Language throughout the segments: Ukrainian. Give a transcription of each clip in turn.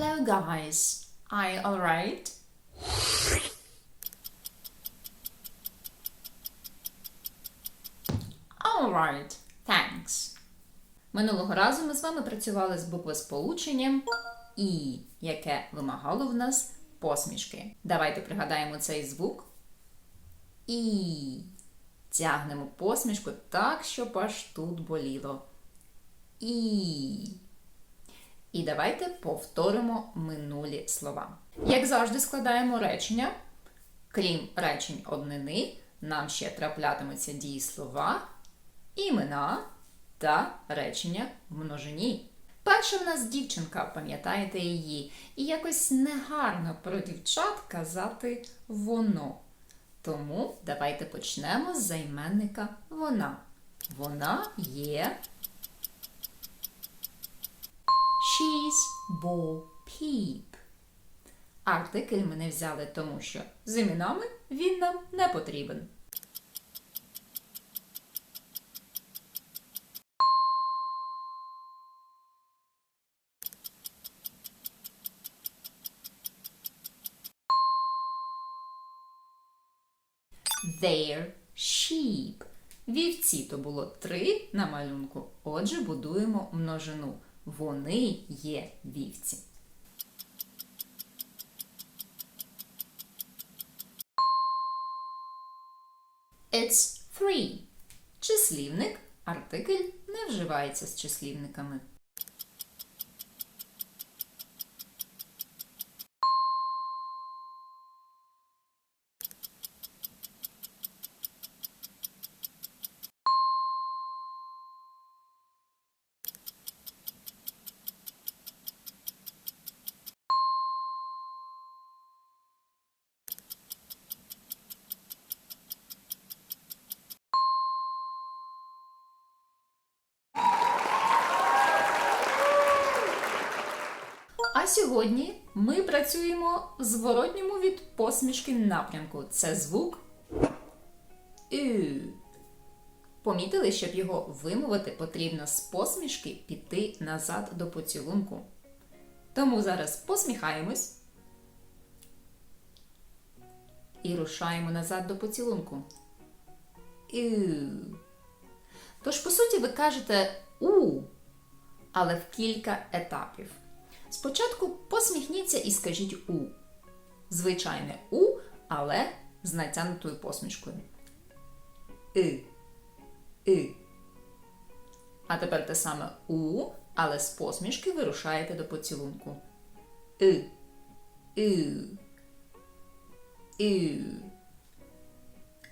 Hello guys. Are you alright? Alright, thanks. Минулого разу ми з вами працювали з буквосполученням І, яке вимагало в нас посмішки. Давайте пригадаємо цей звук. І. Тягнемо посмішку так, щоб аж тут боліло. І. І давайте повторимо минулі слова. Як завжди, складаємо речення. Крім речень однини, нам ще траплятимуться дієслова, імена та речення в множині. Перша в нас дівчинка, пам'ятаєте її, і якось негарно про дівчат казати воно. Тому давайте почнемо з займенника вона. Вона є She's Bo Peep. Артикль ми не взяли, тому що з іменами він нам не потрібен. Their sheep. Вівці то було три на малюнку. Отже, будуємо множину. Вони є вівці. It's three. Числівник, артикль не вживається з числівниками. Сьогодні ми працюємо в зворотньому від посмішки напрямку. Це звук Ю. Помітили, щоб його вимовити, потрібно з посмішки піти назад до поцілунку. Тому зараз посміхаємось і рушаємо назад до поцілунку. Ю. Тож, по суті, ви кажете у, але в кілька етапів. Спочатку посміхніться і скажіть у. Звичайне у, але з натягнутою посмішкою. И. И. А тепер те саме у, але з посмішки ви рушаєте до поцілунку. И. И. І.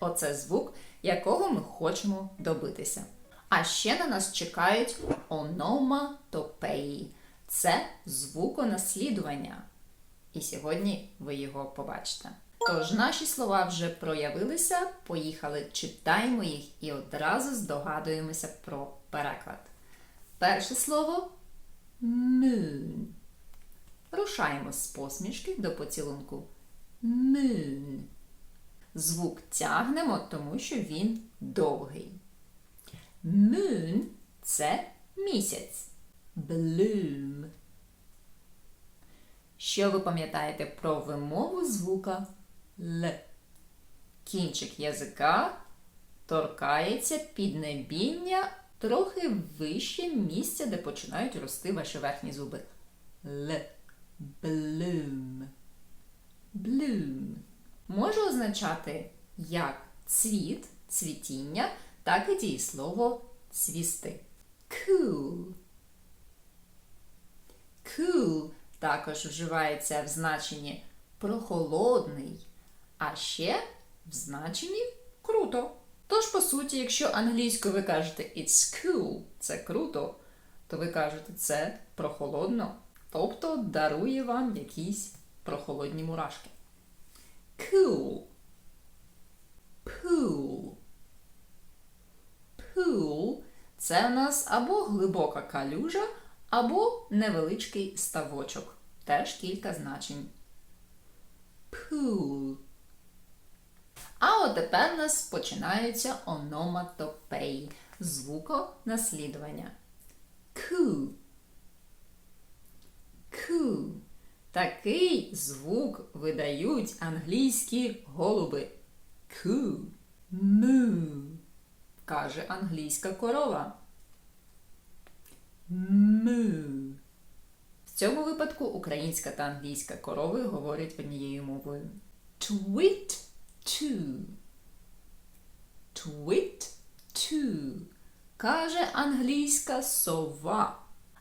Оце звук, якого ми хочемо добитися. А ще на нас чекають ономатопеї. Це звуконаслідування. І сьогодні ви його побачите. Тож наші слова вже проявилися, поїхали, читаємо їх і одразу здогадуємося про переклад. Перше слово moon. Рушаємо з посмішки до поцілунку. Moon. Звук тягнемо, тому що він довгий. Moon – це місяць. Bloom. Що ви пам'ятаєте про вимову звука Л? Кінчик язика торкається піднебіння трохи вище місця, де починають рости ваші верхні зуби. Л. Bloom. Bloom. Може означати як цвіт, цвітіння, так і дієслово цвісти. Cool. Cool також вживається в значенні прохолодний, а ще в значенні круто. Тож, по суті, якщо англійською ви кажете it's cool, це круто, то ви кажете це прохолодно, тобто дарує вам якісь прохолодні мурашки. Cool. Pool. Pool – це у нас або глибока калюжа, або невеличкий ставочок. Теж кілька значень. Pool. А от тепер у нас починаються ономатопеї. Звуконаслідування. Ку. Ку. Такий звук видають англійські голуби. Ку. Му. каже англійська корова. Му. В цьому випадку українська та англійська корови говорять однією мовою. Tweet to. Tweet to. Каже англійська сова.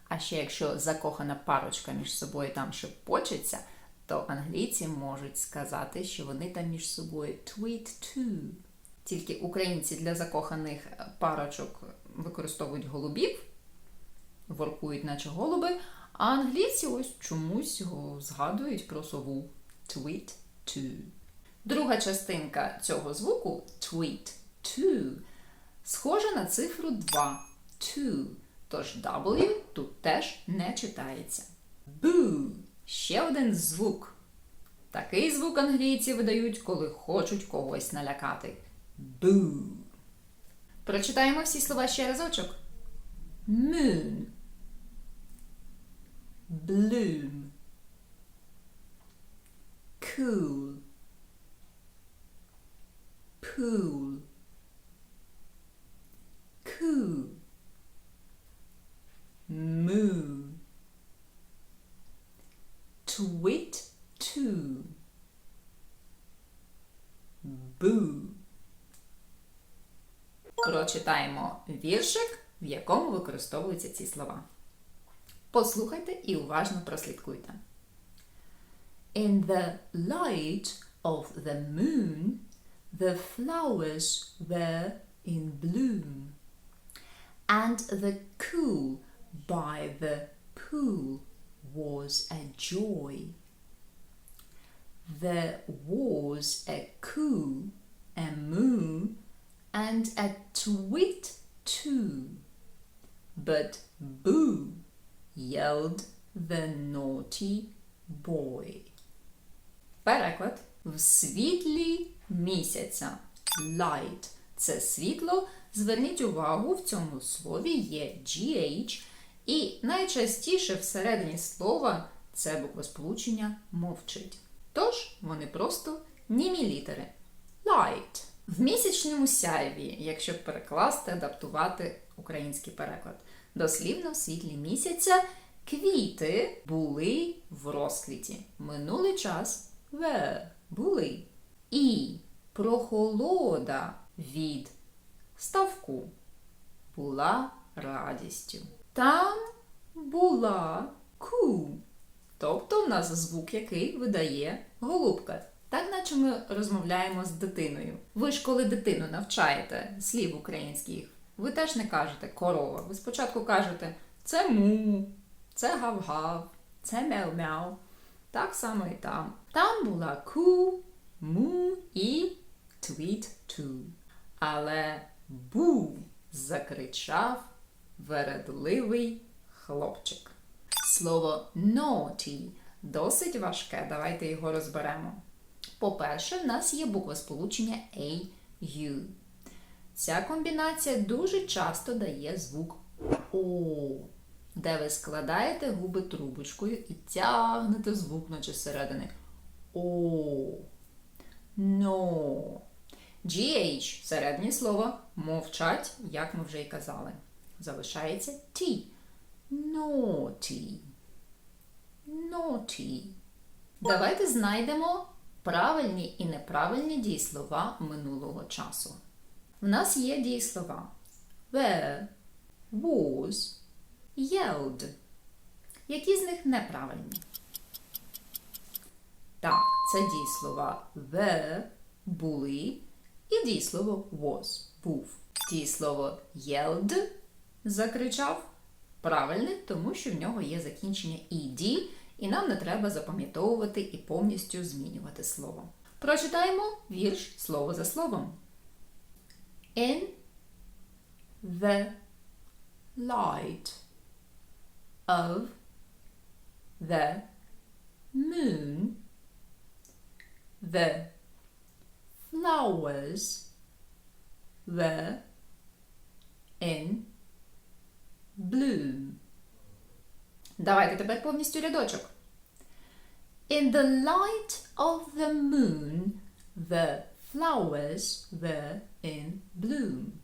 А ще якщо закохана парочка між собою там шепочеться, то англійці можуть сказати, що вони там між собою tweet to. Тільки українці для закоханих парочок використовують голубів, воркують, наче голуби, а англійці ось чомусь згадують про сову tweet to. Друга частинка цього звуку tweet to схожа на цифру 2 to. Тож W тут теж не читається. Boo – ще один звук. Такий звук англійці видають, коли хочуть когось налякати. Boo. Прочитаємо всі слова ще разочок. Moon. Bloom. Cool. Pool. Coo. Moo. Twit to. Boo. Прочитаємо віршик, в якому використовуються ці слова. Послухайте і уважно прослідкуйте. In the light of the moon, the flowers were in bloom, and the cool by the pool was a joy. There was a coo, a moo, and a tweet too. But boo, yelled the naughty boy. Переклад в світлі місяця. Light – це світло. Зверніть увагу, в цьому слові є GH, і найчастіше всередині слова це буквосполучення мовчить. Тож вони просто німі літери. Light. В місячному сяйві, якщо перекласти, адаптувати український переклад. Дослівно в світлі місяця квіти були в розквіті. Минулий час were – були. І прохолода від ставку була радістю. Там була ку. Тобто в нас звук, який видає голубка. Так, наче ми розмовляємо з дитиною. Ви ж коли дитину навчаєте слів українських, ви теж не кажете корова. Ви спочатку кажете це му, це гав-гав, це мяу-мяу. Так само і там. Там була ку, му і твіт ту. Але бу закричав вередливий хлопчик. Слово naughty досить важке. Давайте його розберемо. По-перше, в нас є буква сполучення A, U. Ця комбінація дуже часто дає звук О, де ви складаєте губи трубочкою і тягнете звук, наче зсередини. О. No. GH середнє слово мовчать, як ми вже й казали. Залишається T. Naughty. Naughty. Давайте знайдемо правильні і неправильні дієслова минулого часу. В нас є дієслова were, was, yelled. Які з них неправильні? Так, це дієслова were, були, і дієслово was, був. Дієслово yelled закричав правильне, тому що в нього є закінчення ed, і нам не треба запам'ятовувати і повністю змінювати слово. Прочитаємо вірш слово за словом. In the light of the moon, the flowers were in bloom. Давайте тепер повністю рядочок. In the light of the moon, the flowers were in bloom.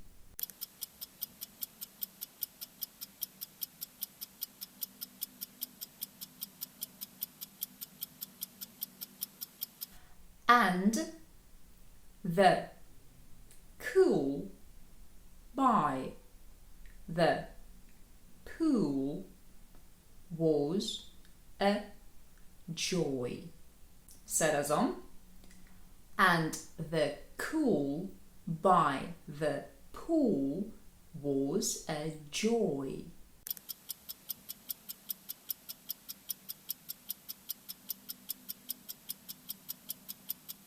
And the cool by the pool was a joy. Все разом. And the cool by the pool was a joy.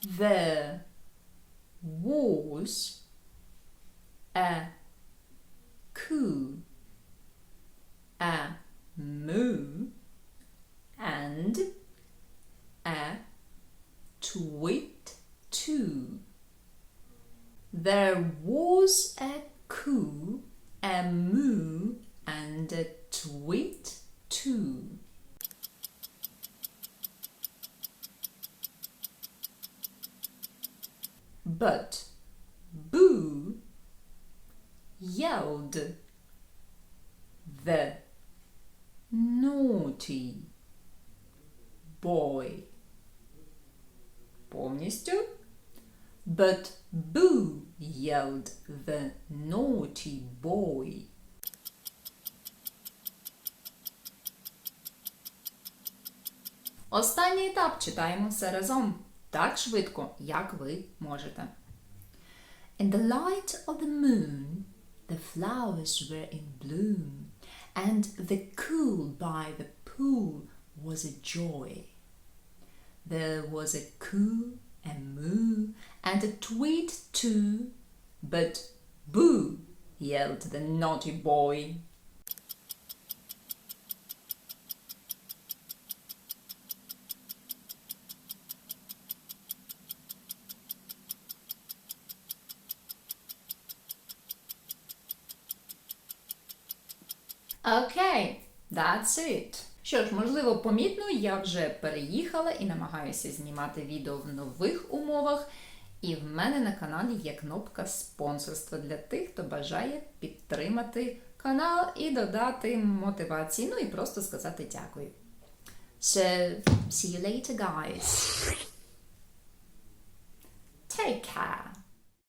There was a coo, a moo, and a tweet too. There was a coo, a moo, and a tweet too. But boy. Останній етап читаємо все разом так швидко, як ви можете. In the light of the moon, the flowers were in bloom, and the cool by the pool was a joy. There was a coo, a moo, and a tweet too, but boo, yelled the naughty boy. Окей, that's it. Що ж, можливо, помітно, я вже переїхала і намагаюся знімати відео в нових умовах. І в мене на каналі є кнопка спонсорства для тих, хто бажає підтримати канал і додати мотивації. Ну і просто сказати дякую. So, see you later, guys. Take care.